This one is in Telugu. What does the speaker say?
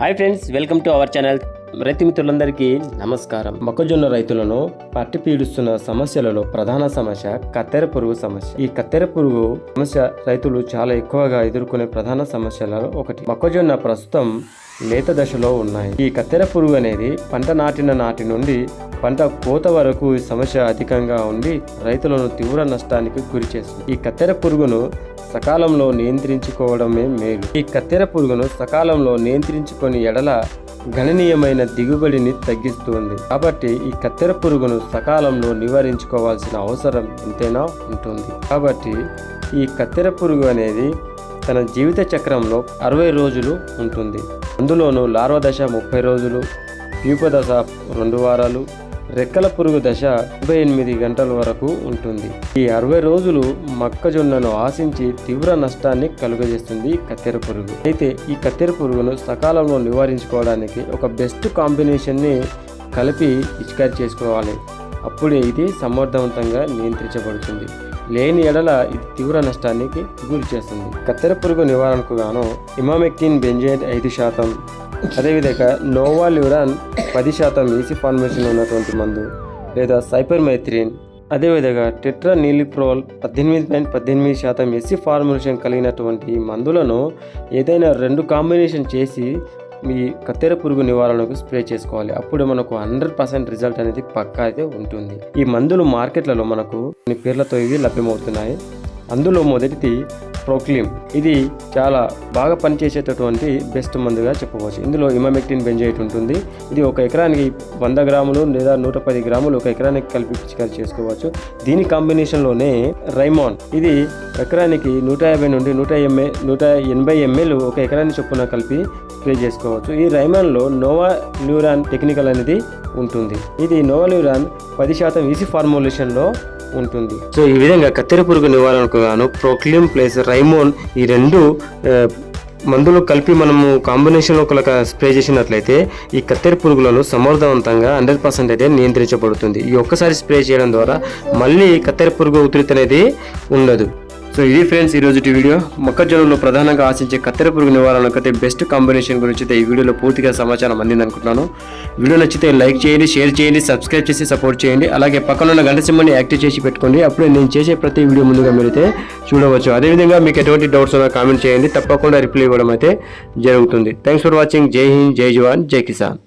Hi friends welcome to our channel. రైతు మిత్రులందరికీ నమస్కారం. మొక్కజొన్న రైతులను పట్టి పీడిస్తున్న సమస్యలలో ప్రధాన సమస్య కత్తెర పురుగు సమస్య. ఈ కత్తెర పురుగు సమస్య రైతులు చాలా ఎక్కువగా ఎదుర్కొనే ప్రధాన సమస్యలలో ఒకటి. మొక్కజొన్న ప్రస్తుతం లేత దశలో ఉన్నాయి. ఈ కత్తెర పురుగు అనేది పంట నాటిన నాటి నుండి పంట కోత వరకు ఈ సమస్య అధికంగా ఉండి రైతులను తీవ్ర నష్టానికి గురి చేస్తుంది. ఈ కత్తెర పురుగును సకాలంలో నియంత్రించుకోవడమే మేలు. ఈ కత్తెర పురుగును సకాలంలో నియంత్రించుకొని ఎడల గణనీయమైన దిగుబడిని తగ్గిస్తుంది. కాబట్టి ఈ కత్తెర పురుగును సకాలంలో నివారించుకోవాల్సిన అవసరం ఎంతైనా ఉంటుంది. కాబట్టి ఈ కత్తెర పురుగు అనేది తన జీవిత చక్రంలో అరవై రోజులు ఉంటుంది. అందులోనూ లార్వ దశ ముప్పై రోజులు ప్యూప దశ రెండు వారాలు రెక్కల పురుగు దశ ముప్పై ఎనిమిది గంటల వరకు ఉంటుంది. ఈ అరవై రోజులు మొక్కజొన్నను ఆశించి తీవ్ర నష్టాన్ని కలుగజేస్తుంది కత్తెర పురుగు. అయితే ఈ కత్తెర పురుగును సకాలంలో నివారించుకోవడానికి ఒక బెస్ట్ కాంబినేషన్ని కలిపి పిచికారి చేసుకోవాలి. అప్పుడే ఇది సమర్థవంతంగా నియంత్రించబడుతుంది. లేని ఎడల ఇది తీవ్ర నష్టానికి గురి చేస్తుంది. కత్తెర పురుగు నివారణకు గాను ఇమామెక్టిన్ బెంజైన్ ఐదు శాతం అదేవిధంగా నోవాల్యూరాన్ పది శాతం ఈసీ ఫార్మేషన్ ఉన్నటువంటి మందు లేదా సైపర్మైథ్రిన్ అదేవిధంగా టెట్రా నీలిప్రోల్ పద్దెనిమిది పాయింట్ పద్దెనిమిది శాతం ఎస్సీ ఫార్ములేషన్ కలిగినటువంటి మందులను ఏదైనా రెండు కాంబినేషన్ చేసి మీ కత్తెర పురుగు నివారణకు స్ప్రే చేసుకోవాలి. అప్పుడు మనకు హండ్రెడ్ పర్సెంట్ రిజల్ట్ అనేది పక్కా అయితే ఉంటుంది. ఈ మందులు మార్కెట్లలో మనకు కొన్ని పేర్లతో ఇవి లభ్యమవుతున్నాయి. అందులో మొదటిది ప్రోక్లిమ్ ఇది చాలా బాగా పనిచేసేటటువంటి బెస్ట్ మందుగా చెప్పవచ్చు. ఇందులో ఇమామెక్టిన్ బెంజైట్ ఉంటుంది. ఇది ఒక ఎకరానికి వంద గ్రాములు లేదా నూట పది గ్రాములు ఒక ఎకరానికి కలిపి పిచికారి చేసుకోవచ్చు. దీని కాంబినేషన్లోనే రైమాన్ ఇది ఎకరానికి నూట యాభై నుండి నూట ఎంఏ నూట ఎనభై ఎంఎల్ ఒక ఎకరాన్ని చొప్పున కలిపి స్ప్రే చేసుకోవచ్చు. ఈ రైమాన్లో నోవా న్యూరాన్ టెక్నికల్ అనేది ఉంటుంది. ఇది నోవా న్యూరాన్ పది శాతం ఈసీ ఫార్ములేషన్లో ఉంటుంది. సో ఈ విధంగా కత్తెర పురుగు నివారణకు గాను ప్రోక్లియం ప్లస్ రైమోన్ ఈ రెండు మందులు కలిపి మనము కాంబినేషన్లో కనుక స్ప్రే చేసినట్లయితే ఈ కత్తెర పురుగులను సమర్థవంతంగా హండ్రెడ్ పర్సెంట్ అయితే నియంత్రించబడుతుంది. ఈ ఒక్కసారి స్ప్రే చేయడం ద్వారా మళ్ళీ కత్తెర పురుగు ఉధృతి అనేది ఉండదు. సో ఇది ఫ్రెండ్స్ ఈ రోజు వీడియో. మొక్కజొన్నలో ప్రధానంగా ఆశించే కత్తెర పురుగు నివారణకు అయితే బెస్ట్ కాంబినేషన్ గురించి అయితే ఈ వీడియోలో పూర్తిగా సమాచారం అందింది అనుకుంటున్నాను వీడియో నచ్చితే లైక్ చేయండి షేర్ చేయండి సబ్స్క్రైబ్ చేసి సపోర్ట్ చేయండి. అలాగే పక్కన ఉన్న గంట సింబల్ని యాక్టివ్ చేసి పెట్టుకోండి. అప్పుడే నేను చేసే ప్రతి వీడియో ముందుగా మీరైతే చూడవచ్చు. అదేవిధంగా మీకు ఎటువంటి డౌట్స్ ఉన్నా కామెంట్ చేయండి. తప్పకుండా రిప్లై ఇవ్వడం అయితే జరుగుతుంది. థ్యాంక్స్ ఫర్ వాచింగ్ జై హింద్ జై జవాన్ జై కిసాన్